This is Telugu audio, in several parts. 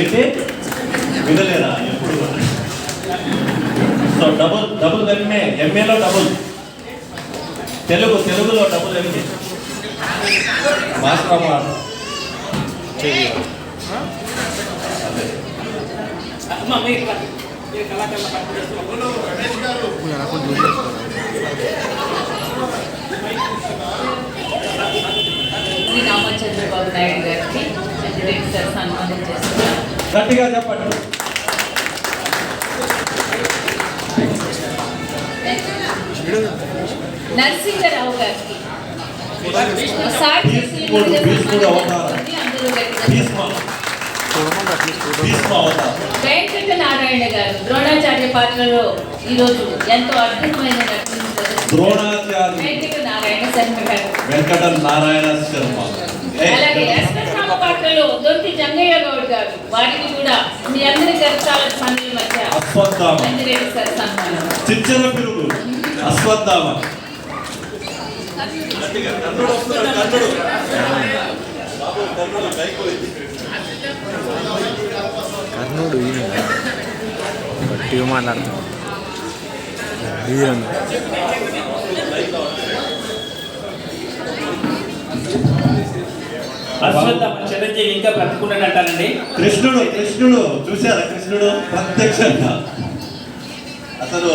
ఏంటి? వినలేరా ఎప్పుడు? సో డబుల్ డబుల్ ఎంఏ ఎంఏలో డబుల్. తెలుగు తెలుగులో double MA master Ramachandrababu Naidu గారికి సన్మానం చేస్తున్నారు గట్టిగా చెప్పండి. నరసింహరావు గారికి. వెంకట నారాయణ గారు ద్రోణాచార్య పాత్రలో ఈరోజు ఎంతో అద్భుతమైన. ద్రోణాచార్య. వెంకట నారాయణ శర్మ అలాగే పాత్రలో దొంతి జంగయ్య గౌడ్ గారు వారికి కూడా మీ అందరి కరతాల పనుల మధ్య అశ్వత్థామ. మందిరెడ్డి సార్ సన్మానం చిచ్చర పిరుగు. అశ్వత్థామ. కర్ణుడు గట్టిగా మాట్లాడుతున్నాడు అశ్వత్థామ చిరంజీవి ఇంకా బ్రతుకున్నాడు అంటారండి కృష్ణుడు కృష్ణుడు. చూశారా కృష్ణుడు? ప్రత్యక్షంగా. అసలు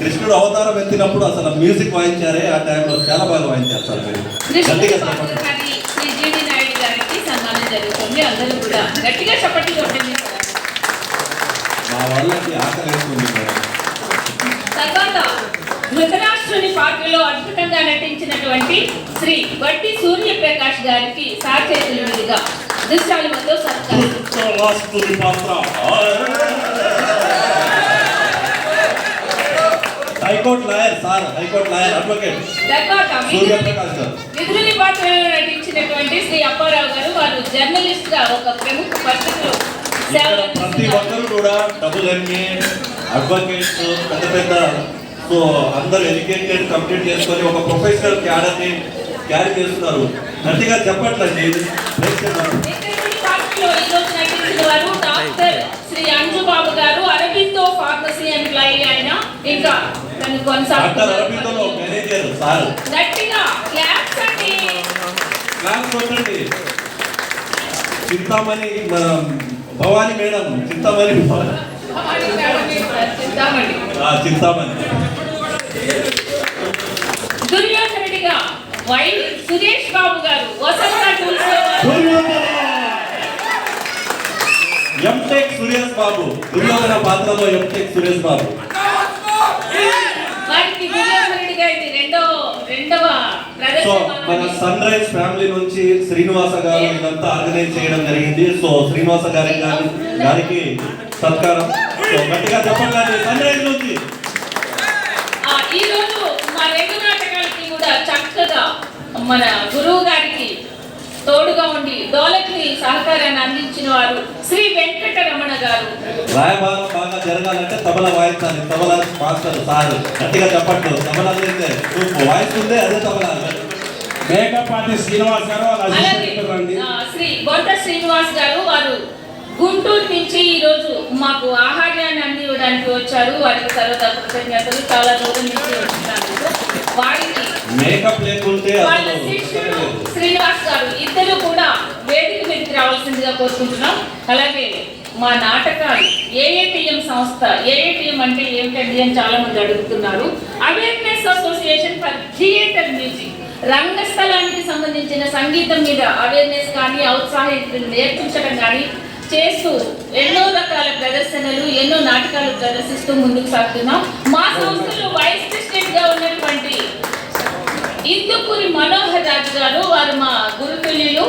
కృష్ణుడు అవతారం ఎత్తినప్పుడు అసలు మ్యూజిక్ వాయించారే ఆ టైంలో. చాలా బాగా వాయించారు సార్ మీరు. గట్టిగా చెప్పండి. పాత్రధారి శ్రీ జీవి నాయుడు గారికి సన్మానం జరుగుతుంది. అందరూ కూడా గట్టిగా చప్పట్లు కొట్టండి మా వాళ్ళకి ఆకలి వేస్తుంది ధృతరాష్ట్రుని పాత్రలో అద్భుతంగా నటించినటువంటి శ్రీ వట్టి సూర్యప్రకాష్ గారికి సాచేతుల మీదుగా దుష్టాలతో సత్కారం. ధృతరాష్ట్రుని పాత్ర. High court lawyer sir high court lawyer advocate. Suryaprakash garu. విధుని పాత్రలో నటించినటువంటి శ్రీ అప్పారావు గారు వారు జర్నలిస్ట్గా ఒక ప్రముఖ పత్రికలో ప్రతి. ఒక్కరు కూడా డబుల్ ఎంఏ అడ్వకేట్స్ పెద్ద పెద్ద సో అందరూ ఎడ్యుకేటెడ్ కంప్లీట్ చేసుకొని ఒక ప్రొఫెషనల్ క్యాడర్ని క్యారీ చేస్తున్నారు. గట్టిగా చెప్పట్లండి. శ్రీ అంజు బాబు గారు అరబిందో ఫార్మసీ ఎంప్లాయీ ఆయన ఇంకా తను డాక్టర్ అరబిందోలో కొనసాగుతున్నారు మేనేజర్ సార్. గట్టిగా క్లాప్స్ అండి. క్లాస్ కొట్టండి. చింతామణి భవానీ మేడం చింతామణి చింతామణి. దుర్యోధనుడిగా వై సురేష్ బాబు గారు వసంత ఎంటెక్ సురేష్ బాబు. దుర్యోధన పాత్రలో ఎంటెక్ సురేష్ బాబు. సో మన సన్ రైజ్ ఫ్యామిలీ నుంచి శ్రీనివాస గారు ఇదంతా ఆర్గనైజ్ చేయడం జరిగింది. సో శ్రీనివాస గారి గారి గారికి సత్కారం. గట్టిగా చెప్పండి సన్ రైజ్ నుంచి ఈ రోజు మా రెండు నాటకాలకి కూడా చక్కగా మన గురువు గారికి తోడుగా ఉండి డోలక్ని సహకారాన్ని అందించిన వారు శ్రీ వెంకటరమణ గారు. రాయబారం బాగా జరగాలంటే తబల వాయించాలి తబల మాస్టర్ సార్. గట్టిగా చెప్పట్టు. తబల వాయిస్తుందే అదే తబల. మేకప్ ఆర్టిస్ట్ శ్రీనివాస్ గారు శ్రీ బొంత శ్రీనివాస్ గారు వారు గుంటూరు నుంచి ఈ రోజు మాకు ఆహార్యాన్ని అందివ్వడానికి వచ్చారు. వారికి సర్వదా కృతజ్ఞతలు. చాలా దూరం నుంచి వచ్చినందుకు వారికి వాళ్ళ లేదు. శ్రీనివాస్ గారు ఇద్దరు కూడా వేదిక మీదకి రావాల్సిందిగా కోరుకుంటున్నాం. అలాగే మా నాటకాలు ఏఏటిఎం సంస్థ ఏఏటిఎం అంటే ఏమిటండి అని చాలా మంది అడుగుతున్నారు. Awareness association for theatre music రంగస్థలానికి సంబంధించిన సంగీతం మీద అవేర్నెస్ కానీ ఔత్సాహం నేర్పించడం కానీ చేస్తూ ఎన్నో రకాల ప్రదర్శనలు ఎన్నో నాటకాలు ప్రదర్శిస్తూ ముందుకు సాగుతున్నాం. మా సంస్థలో వైస్ ప్రెసిడెంట్గా ఉన్నటువంటి ఇందుకూరి మనోహర్ రాజు గారు వారు మా గురుతుల్యులు.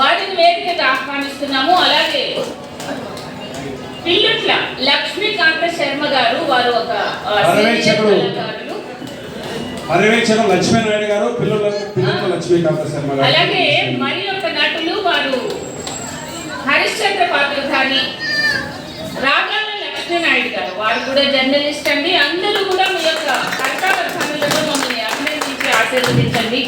వారిని వేదికగా ఆహ్వానిస్తున్నాము. అలాగే పిల్లుట్ల లక్ష్మీకాంత శర్మ గారు వారు ఒక పర్యవేక్షకుడు. లక్ష్మీనాయుడు గారు పిల్లల లక్ష్మీకాంత శర్మ గారు. అలాగే మరి ఒక హరిశ్చంద్ర పాత్రధారి రాగాల లక్ష్మీనాయుడు గారు వారు కూడా జర్నలిస్ట్ అండి. అందరూ కూడా మీ యొక్క కర్తవ్య పనులలో మమ్మల్ని అభినందించి ఆశీర్వదించండి.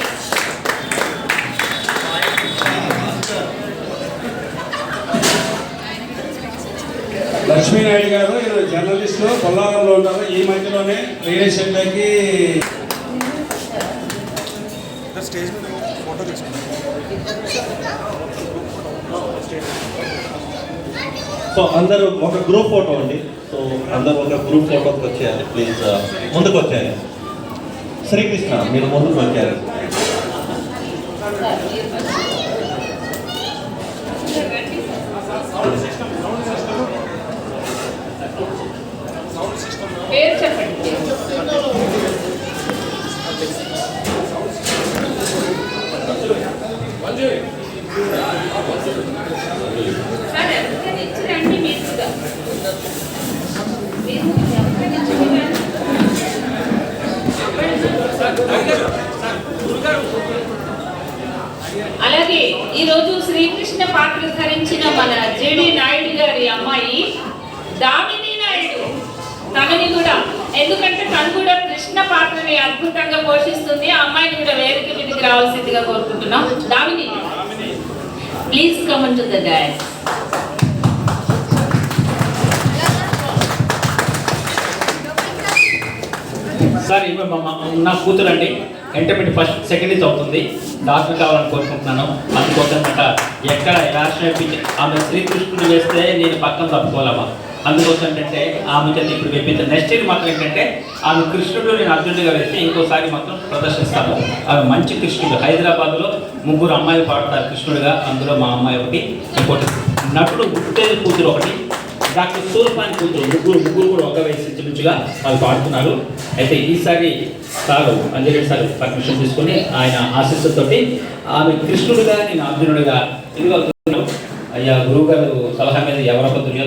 లక్ష్మీనాయుడు గారు ఈయన జర్నలిస్ట్ పొల్లారంలో ఉంటారు ఈ మధ్యలోనే రియల్ ఎస్టేట్లకి సో అందరూ ఒక గ్రూప్ ఫోటో అండి. సో అందరూ ఒక గ్రూప్ ఫోటోకి వచ్చేయాలి. ప్లీజ్ uh, ముందుకు వచ్చేయాలి. శ్రీకృష్ణ మీరు ముందుకు వచ్చారు పేరు చెప్పండి సార్ ఎవరికైనా ఇచ్చిరండి మీరు కూడా. మీరు ఎవరికైనా ఇచ్చిరండి. అలాగే ఈరోజు శ్రీకృష్ణ పాత్ర ధరించిన మన జేడి నాయుడు గారి అమ్మాయి దామిని నాయుడు. తనని కూడా ఎందుకంటే తను కూడా కృష్ణ పాత్రని అద్భుతంగా పోషిస్తుంది. ఆ అమ్మాయిని కూడా వేదిక మీదకి రావాల్సిందిగా కోరుకుంటున్నాం. Damini. Please come on to the sir ఈమె నా కూతురు అండి. ఇంటర్మీడియట్ ఫస్ట్ సెకండ్ ఇయర్ అవుతుంది డాక్టర్ కావాలని కోరుకుంటున్నాను. అందుకోసం ఎక్కడ రాష్ట్ర ఆమె శ్రీకృష్ణుడు వేస్తే నేను పక్కన తప్పుకోవాలమ్మా అందుకోసం ఏంటంటే ఆమె చేత ఇప్పుడు వెప్పించాను నెక్స్ట్ ఇయర్ మాత్రం ఏంటంటే ఆమె కృష్ణుడు నేను అర్జునుడిగా వేస్తే ఇంకోసారి మాత్రం ప్రదర్శిస్తాను ఆమె మంచి కృష్ణుడు. హైదరాబాద్లో ముగ్గురు అమ్మాయిలు పాడతారు కృష్ణుడిగా. అందులో మా అమ్మాయి ఒకటి ఇంకోటి. నటుడు గుట్టేది కూతురు ఒకటి డాక్టర్ సూర్పాని కూతురు ముగ్గురు ముగ్గురు కూడా ఒక వయసు ఇంచుమించుగా వాళ్ళు పాడుతున్నారు. అయితే ఈసారి సారు అంజరెడ్డి సార్ పర్మిషన్ తీసుకొని ఆయన ఆశీస్సుతోటి ఆమె కృష్ణుడిగా నేను అర్జునుడిగా ఇదిగో అయ్యా గురువు గారు సలహా మీద ఎవరొక దుర్యోధన